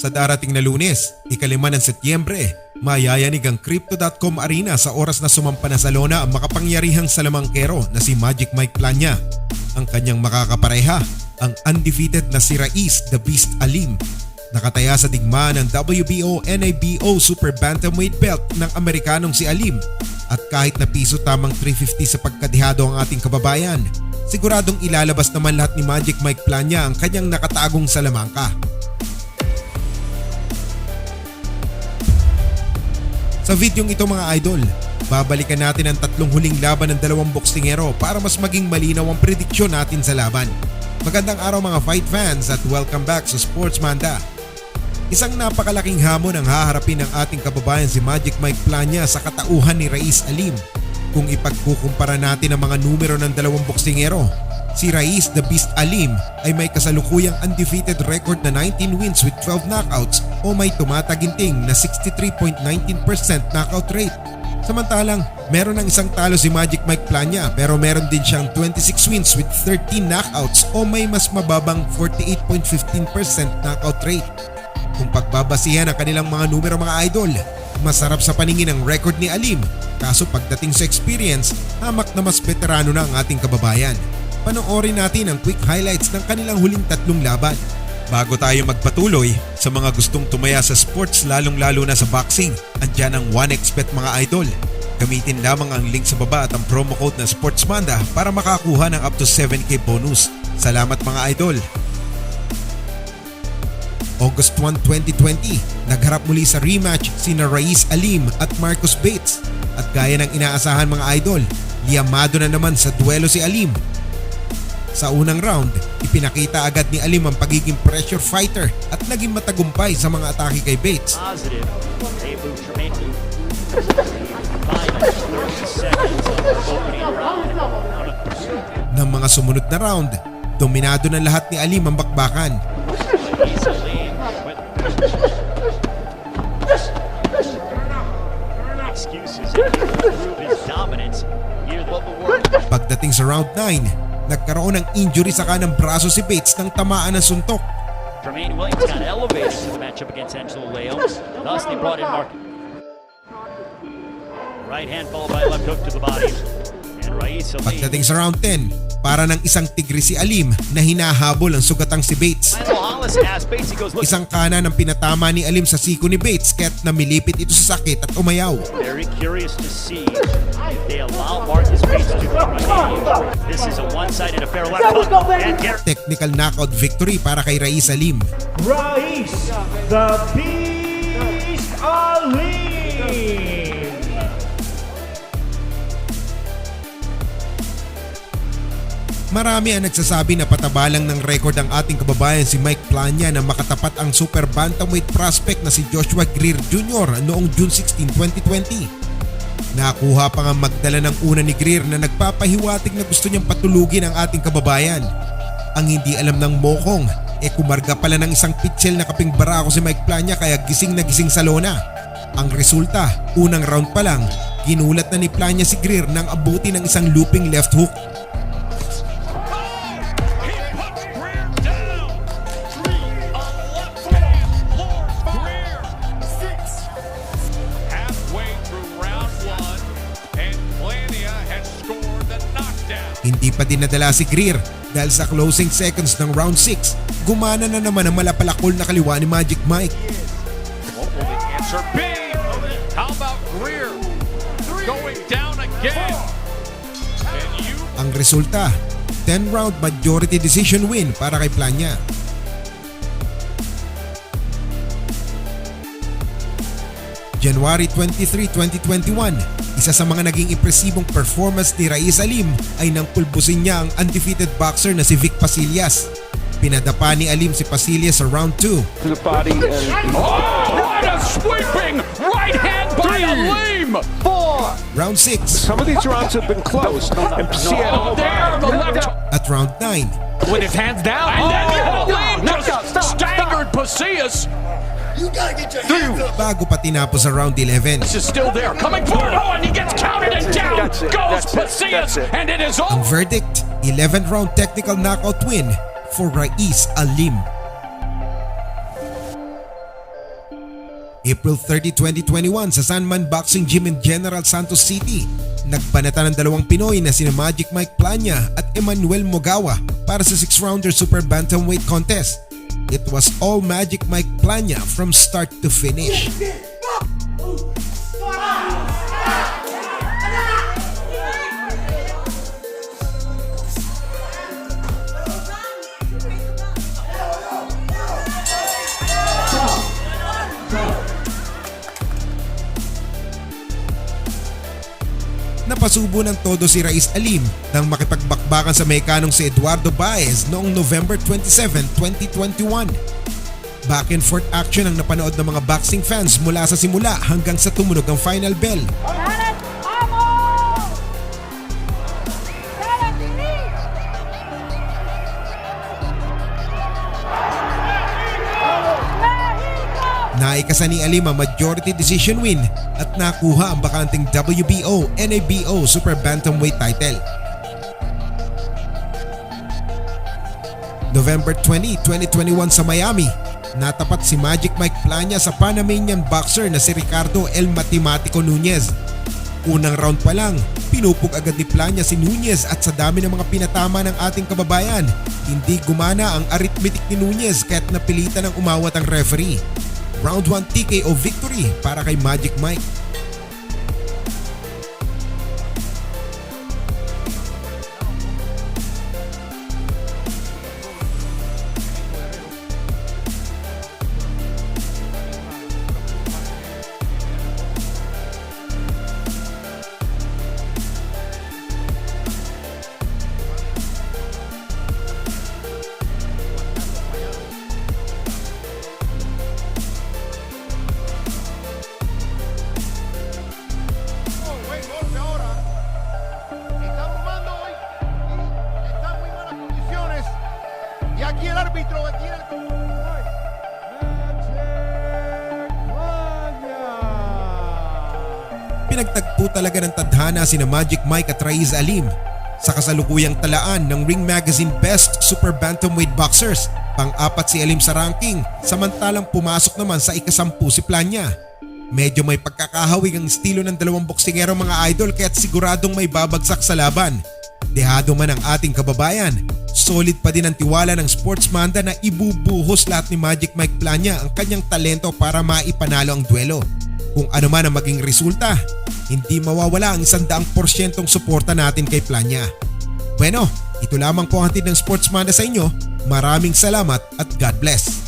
Sa darating na lunes, ikalima ng Setyembre, mayayanig ang Crypto.com Arena sa oras na sumampa na sa lona ang makapangyarihang salamangkero na si Magic Mike Plania. Ang kanyang makakapareha, ang undefeated na si Raiz the Beast Alim. Nakataya sa digmaan ng WBO NABO Super Bantamweight belt ng Amerikanong si Alim at kahit na piso tamang 350 sa pagkadihado ang ating kababayan, siguradong ilalabas naman lahat ni Magic Mike Plania ang kanyang nakatagong salamangka. Sa videong ito mga idol, babalikan natin ang tatlong huling laban ng dalawang boksingero para mas maging malinaw ang prediksyon natin sa laban. Magandang araw mga fight fans at welcome back sa Sports Manda. Isang napakalaking hamon ang haharapin ng ating kababayan si Magic Mike Plania sa katauhan ni Raiz Alim. Kung ipagkukumpara natin ang mga numero ng dalawang boksingero, si Raiz the Beast Alim ay may kasalukuyang undefeated record na 19 wins with 12 knockouts o may tumataginting na 63.19% knockout rate. Samantalang, meron ng isang talo si Magic Mike Plania pero meron din siyang 26 wins with 13 knockouts o may mas mababang 48.15% knockout rate. Kung pagbabasihan ang kanilang mga numero mga idol, masarap sa paningin ang record ni Alim. Kaso pagdating sa experience, hamak na mas veterano na ang ating kababayan. Panoorin natin ang quick highlights ng kanilang huling tatlong laban. Bago tayo magpatuloy, sa mga gustong tumaya sa sports lalong lalo na sa boxing, andyan ang 1xbet mga idol. Gamitin lamang ang link sa baba at ang promo code na SportsManda para makakuha ng up to 7k bonus. Salamat mga idol! August 1, 2020, nagharap muli sa rematch sina Raiz Alim at Marcus Bates. At gaya ng inaasahan mga idol, liyamado na naman sa duelo si Alim. Sa unang round, ipinakita agad ni Alim ang pagiging pressure fighter at naging matagumpay sa mga atake kay Bates. positive. They move Tremaine to five and 30 seconds of the opening round. Ng mga sumunod na round, dominado na lahat ni Alim ang bakbakan. Pagdating sa round 9, nagkaroon ng injury sa kanang braso si Bates ng tamaan ng suntok. Tremaine Williams got elevated to the matchup against Angelo Leos. Thus, they brought in Mark. Right hand followed by left hook to the body. And Raiz Salim. Pagdating sa round 10, para ng isang tigre si Alim na hinahabol ang sugatang si Bates. Isang kanan ang pinatama ni Alim sa siko ni Bates kaya't namilipit ito sa sakit at umayaw. Very curious to see if they allow This is a one-sided affair. Left hook and Garrett. Technical knockout victory para kay Raiz Alim. Raiz, the Beast Ali. Marami ang nagsasabi na patabalang ng record ang ating kababayan si Mike Plania na makatapat ang super bantamweight prospect na si Joshua Greer Jr. noong June 16, 2020. Nakuha pa nga magdala ng una ni Greer na nagpapahiwatig na gusto niyang patulugin ang ating kababayan. Ang hindi alam ng mokong, e kumarga pala ng isang pitchel na kaping barako si Mike Plania kaya gising na gising sa lona. Ang resulta, unang round pa lang, ginulat na ni Plania si Greer nang abuti ng isang looping left hook Hindi pa din nadala si Greer dahil sa closing seconds ng round 6, gumana na naman ang malapalakol na kaliwa ni Magic Mike. Answer be? How about Greer going down again? Ang resulta, 10 round majority decision win para kay Plania. January 23, 2021, isa sa mga naging impresibong performance ni Raiz Alim ay nang pulbusin niya ang undefeated boxer na si Vic Pasillas. Pinadapa ni Alim si Pasillas sa round 2 to the body and Oh, what a sweeping right hand by Alim! four. Round 6 Some of these rounds have been close. And Seattle There, the left at round 9 with his hands down. And then Alim just out, stop, staggered Pasillas. Bago pa tinapos sa round 11. This is still there, coming forward. Oh, and he gets counted and down That's it. goes That's it. Pasillas, That's it. and it is Ang over. verdict, 11th round technical knockout win for Raiz Alim. April 30, 2021 sa Sanman Boxing Gym in General Santos City, nagbanata ng dalawang Pinoy na sina Magic Mike Plania at Emmanuel Mogawa para sa 6-rounder Super Bantamweight Contest. It was all Magic Mike Plania from start to finish. Napasubo ng todo si Rais Alim nang makipagbakbakan sa mekanong si Eduardo Baez noong November 27, 2021. Back and forth action ang napanood ng mga boxing fans mula sa simula hanggang sa tumunog ang final bell. ¡México! Naikasa ni Alim ang majority decision win at nakuha ang bakanting WBO NABO Super Bantamweight title. November 20, 2021 sa Miami, natapat si Magic Mike Plania sa Panamanian boxer na si Ricardo El Matematico Nunez. Unang round pa lang, pinupog agad ni Plania si Nunez at sa dami ng mga pinatama ng ating kababayan, hindi gumana ang arithmetic ni Nunez kaya't napilitan ng umawat ang referee. Round 1 TKO victory para kay Magic Mike. Pinagtagpo talaga ng tadhana sina Magic Mike at Raiz Alim sa kasalukuyang talaan ng Ring Magazine Best Super Bantamweight Boxers. Pang-apat si Alim sa ranking samantalang pumasok naman sa ikasampu si Plania. Medyo may pagkakahawig ang estilo ng dalawang boksingero mga idol kaya't siguradong may babagsak sa laban. Dehado man ang ating kababayan, solid pa din ang tiwala ng sportsmanda na ibubuhos lahat ni Magic Mike Plania ang kanyang talento para maipanalo ang duelo. Kung ano man ang maging resulta, hindi mawawala ang isandaang porsyentong suporta natin kay Plania. Bueno, ito lamang po ang hatid ng sportsmanda sa inyo. Maraming salamat at God bless.